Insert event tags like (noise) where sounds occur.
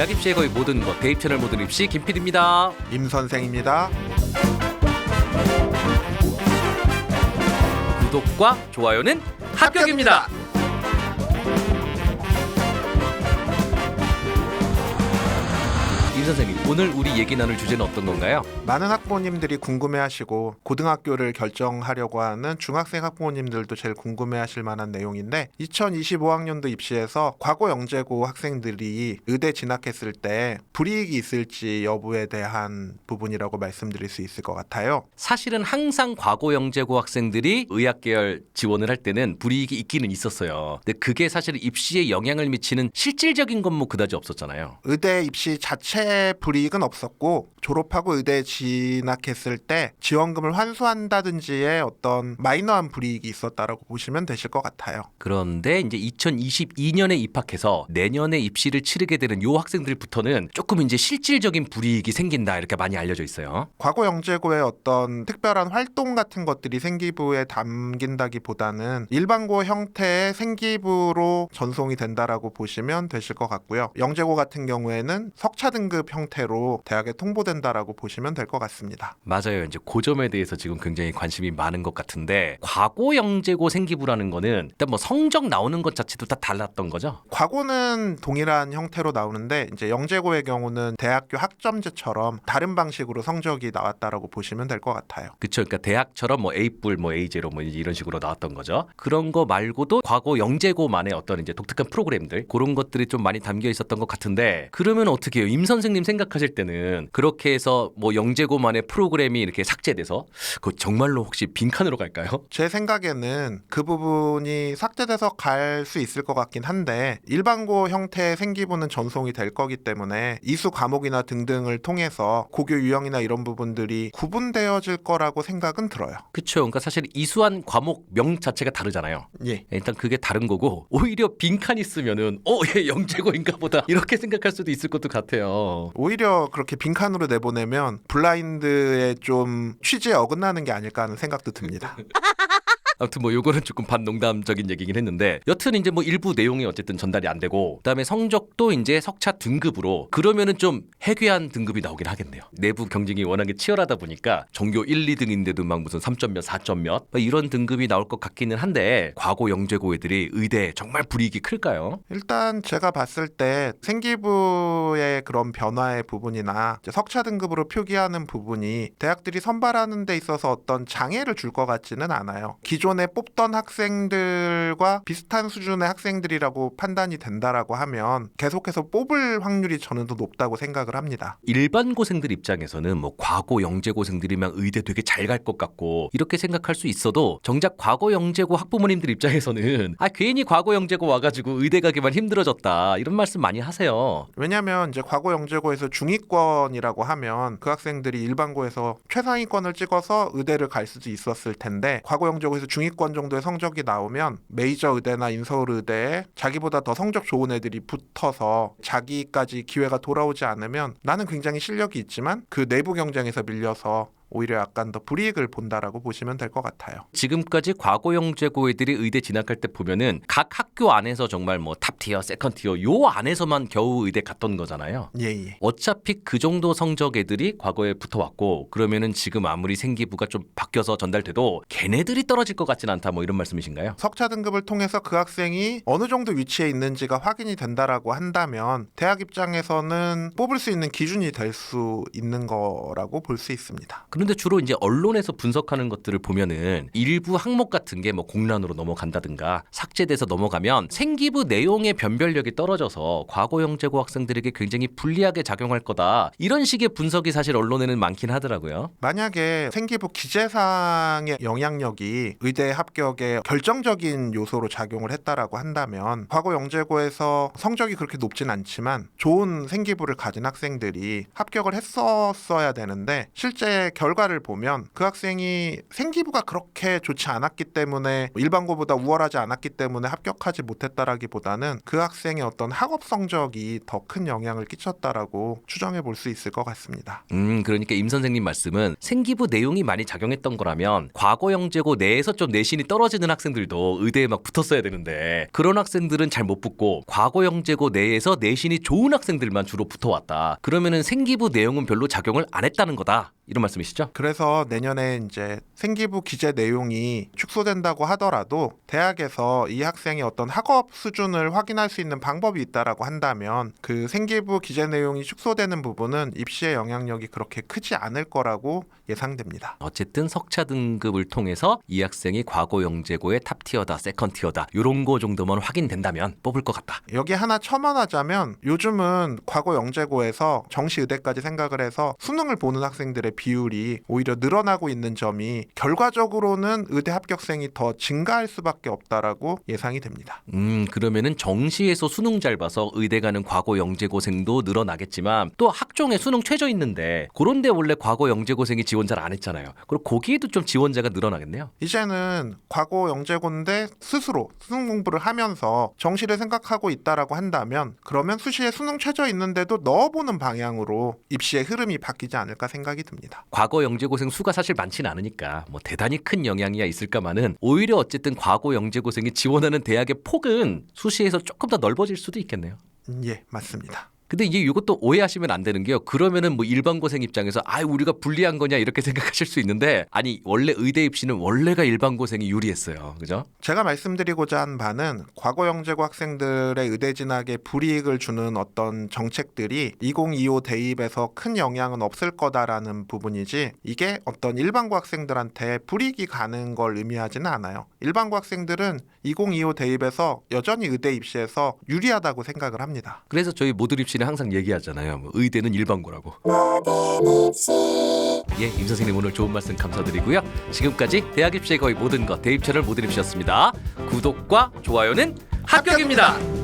대학 입시의 거의 모든 것 대입 채널 모든 입시 김PD입니다. 임 선생입니다. 구독과 좋아요는 합격입니다. 임 선생님, 오늘 우리 얘기 나눌 주제는 어떤 건가요? 많은 학부모님들이 궁금해하시고 고등학교를 결정하려고 하는 중학생 학부모님들도 제일 궁금해하실 만한 내용인데 2025학년도 입시에서 과거 영재고 학생들이 의대 진학했을 때 불이익이 있을지 여부에 대한 부분이라고 말씀드릴 수 있을 것 같아요. 사실은 항상 과거 영재고 학생들이 의학 계열 지원을 할 때는 불이익이 있기는 있었어요. 근데 그게 사실 입시에 영향을 미치는 실질적인 건 뭐 그다지 없었잖아요. 의대 입시 자체 불이익은 없었고 졸업하고 의대 진학했을 때 지원금을 환수한다든지의 어떤 마이너한 불이익이 있었다라고 보시면 되실 것 같아요. 그런데 이제 2022년에 입학해서 내년에 입시를 치르게 되는 요 학생들부터는 조금 이제 실질적인 불이익이 생긴다 이렇게 많이 알려져 있어요. 과거 영재고의 어떤 특별한 활동 같은 것들이 생기부에 담긴다기보다는 일반고 형태의 생기부로 전송이 된다라고 보시면 되실 것 같고요. 영재고 같은 경우에는 석차 등급 형태로 대학에 통보된 다라고 보시면 될 것 같습니다. 맞아요. 이제 그 점에 대해서 지금 굉장히 관심이 많은 것 같은데 과거 영재고 생기부라는 거는 일단 뭐 성적 나오는 것 자체도 다 달랐던 거죠. 과거는 동일한 형태로 나오는데 이제 영재고의 경우는 대학교 학점제처럼 다른 방식으로 성적이 나왔다라고 보시면 될 것 같아요. 그쵸. 그러니까 대학처럼 뭐 A뿔, 뭐 A0 뭐 이런 식으로 나왔던 거죠. 그런 거 말고도 과거 영재고만의 어떤 이제 독특한 프로그램들 그런 것들이 좀 많이 담겨 있었던 것 같은데 그러면 어떻게 해요? 임 선생님 생각하실 때는 그렇게 해서 뭐 영재고만의 프로그램이 이렇게 삭제돼서 그 정말로 혹시 빈칸으로 갈까요? (laughs) 제 생각에는 그 부분이 삭제돼서 갈 수 있을 것 같긴 한데 일반고 형태의 생기부는 전송이 될 거기 때문에 이수 과목이나 등등을 통해서 고교 유형이나 이런 부분들이 구분되어질 거라고 생각은 들어요. 그쵸. 그러니까 사실 이수한 과목 명 자체가 다르잖아요. 예. 일단 그게 다른 거고 오히려 빈칸 있으면은 어얘 영재고인가 보다 이렇게 생각할 수도 있을 것도 같아요. 오히려 그렇게 빈칸으로 내보내면 블라인드에 좀 취지에 어긋나는 게 아닐까 하는 생각도 듭니다. (laughs) 아무튼 뭐 요거는 조금 반농담적인 얘기긴 했는데 여튼 이제 뭐 일부 내용이 어쨌든 전달이 안 되고 그다음에 성적도 이제 석차 등급으로 그러면은 좀 해괴한 등급이 나오긴 하겠네요. 내부 경쟁이 워낙에 치열하다 보니까 전교 1, 2등인데도 막 무슨 3점 몇, 4점 몇뭐 이런 등급이 나올 것 같기는 한데 과거 영재고 애들이 의대 정말 불이익이 클까요? 일단 제가 봤을 때 생기부의 그런 변화의 부분이나 석차 등급으로 표기하는 부분이 대학들이 선발하는 데 있어서 어떤 장애를 줄 것 같지는 않아요. 기존 에 뽑던 학생들과 비슷한 수준의 학생들이라고 판단이 된다라고 하면 계속해서 뽑을 확률이 저는 더 높다고 생각을 합니다. 일반 고생들 입장에서는 뭐 과거 영재 고생들이면 의대 되게 잘 갈 것 같고 이렇게 생각할 수 있어도 정작 과거 영재고 학부모님들 입장에서는 아 괜히 과거 영재고 와가지고 의대 가기만 힘들어졌다 이런 말씀 많이 하세요. 왜냐하면 이제 과거 영재고에서 중위권이라고 하면 그 학생들이 일반고에서 최상위권을 찍어서 의대를 갈 수도 있었을 텐데 과거 영재고에서 중위권 정도의 성적이 나오면 메이저 의대나 인서울 의대에 자기보다 더 성적 좋은 애들이 붙어서 자기까지 기회가 돌아오지 않으면 나는 굉장히 실력이 있지만 그 내부 경쟁에서 밀려서 오히려 약간 더 불이익을 본다라고 보시면 될 것 같아요. 지금까지 과거 영재고 애들이 의대 진학할 때 보면은 각 학교 안에서 정말 뭐 탑티어, 세컨티어 요 안에서만 겨우 의대 갔던 거잖아요. 예 예. 어차피 그 정도 성적 애들이 과거에 붙어왔고 그러면은 지금 아무리 생기부가 좀 바뀌어서 전달돼도 걔네들이 떨어질 것 같진 않다 뭐 이런 말씀이신가요? 석차 등급을 통해서 그 학생이 어느 정도 위치에 있는지가 확인이 된다라고 한다면 대학 입장에서는 뽑을 수 있는 기준이 될 수 있는 거라고 볼 수 있습니다. 그런데 주로 이제 언론에서 분석하는 것들을 보면은 일부 항목 같은 게 뭐 공란으로 넘어간다든가 삭제돼서 넘어가면 생기부 내용의 변별력이 떨어져서 과거 영재고 학생들에게 굉장히 불리하게 작용할 거다 이런 식의 분석이 사실 언론에는 많긴 하더라고요. 만약에 생기부 기재상의 영향력이 의대 합격에 결정적인 요소로 작용을 했다라고 한다면 과거 영재고에서 성적이 그렇게 높진 않지만 좋은 생기부를 가진 학생들이 합격을 했었어야 되는데 실제 결 결과를 보면 그 학생이 생기부가 그렇게 좋지 않았기 때문에 일반고보다 우월하지 않았기 때문에 합격하지 못했다라기보다는 그 학생의 어떤 학업 성적이 더 큰 영향을 끼쳤다라고 추정해 볼 수 있을 것 같습니다. 음, 그러니까 임 선생님 말씀은 생기부 내용이 많이 작용했던 거라면 과거 영재고 내에서 좀 내신이 떨어지는 학생들도 의대에 막 붙었어야 되는데 그런 학생들은 잘 못 붙고 과거 영재고 내에서 내신이 좋은 학생들만 주로 붙어왔다. 그러면은 생기부 내용은 별로 작용을 안 했다는 거다. 이런 말씀이시죠? 그래서 내년에 이제 생기부 기재 내용이 축소된다고 하더라도 대학에서 이 학생의 어떤 학업 수준을 확인할 수 있는 방법이 있다라고 한다면 그 생기부 기재 내용이 축소되는 부분은 입시의 영향력이 그렇게 크지 않을 거라고 예상됩니다. 어쨌든 석차 등급을 통해서 이 학생이 과거 영재고의 탑 티어다, 세컨 티어다. 요런 거 정도만 확인된다면 뽑을 것 같다. 여기 하나 첨언하자면 요즘은 과거 영재고에서 정시 의대까지 생각을 해서 수능을 보는 학생들의 비율이 오히려 늘어나고 있는 점이 결과적으로는 의대 합격생이 더 증가할 수밖에 없다라고 예상이 됩니다. 음, 그러면은 정시에서 수능 잘 봐서 의대 가는 과거 영재고생도 늘어나겠지만 또 학종에 수능 최저 있는데 그런데 원래 과거 영재고생이 지원 잘 안 했잖아요. 그럼 거기에도 좀 지원자가 늘어나겠네요. 이제는 과거 영재고인데 스스로 수능 공부를 하면서 정시를 생각하고 있다라고 한다면 그러면 수시에 수능 최저 있는데도 넣어보는 방향으로 입시의 흐름이 바뀌지 않을까 생각이 듭니다. 과거 영재고생 수가 사실 많지는 않으니까 뭐 대단히 큰 영향이야 있을까마는 오히려 어쨌든 과거 영재고생이 지원하는 대학의 폭은 수시에서 조금 더 넓어질 수도 있겠네요. 음, 예, 맞습니다. 근데 이게 이것도 오해하시면 안 되는 게요. 그러면은 뭐 일반고생 입장에서 아 우리가 불리한 거냐 이렇게 (laughs) 생각하실 수 있는데 아니 원래 의대 입시는 원래가 일반고생이 유리했어요. 그죠? 제가 말씀드리고자 한 바는 과거 영재고 학생들의 의대 진학에 불이익을 주는 어떤 정책들이 2025 대입에서 큰 영향은 없을 거다라는 부분이지 이게 어떤 일반고 학생들한테 불이익이 가는 걸 의미하지는 않아요. 일반고 학생들은 2025 대입에서 여전히 의대 입시에서 유리하다고 생각을 합니다. 그래서 저희 모든 입시 는 항상 얘기하잖아요. 뭐 의대는 일반고라고. 예, 임 선생님 오늘 좋은 말씀 감사드리고요. 지금까지 대학 입시의 거의 모든 것 대입 채널 모든 입시였습니다. 구독과 좋아요는 합격입니다.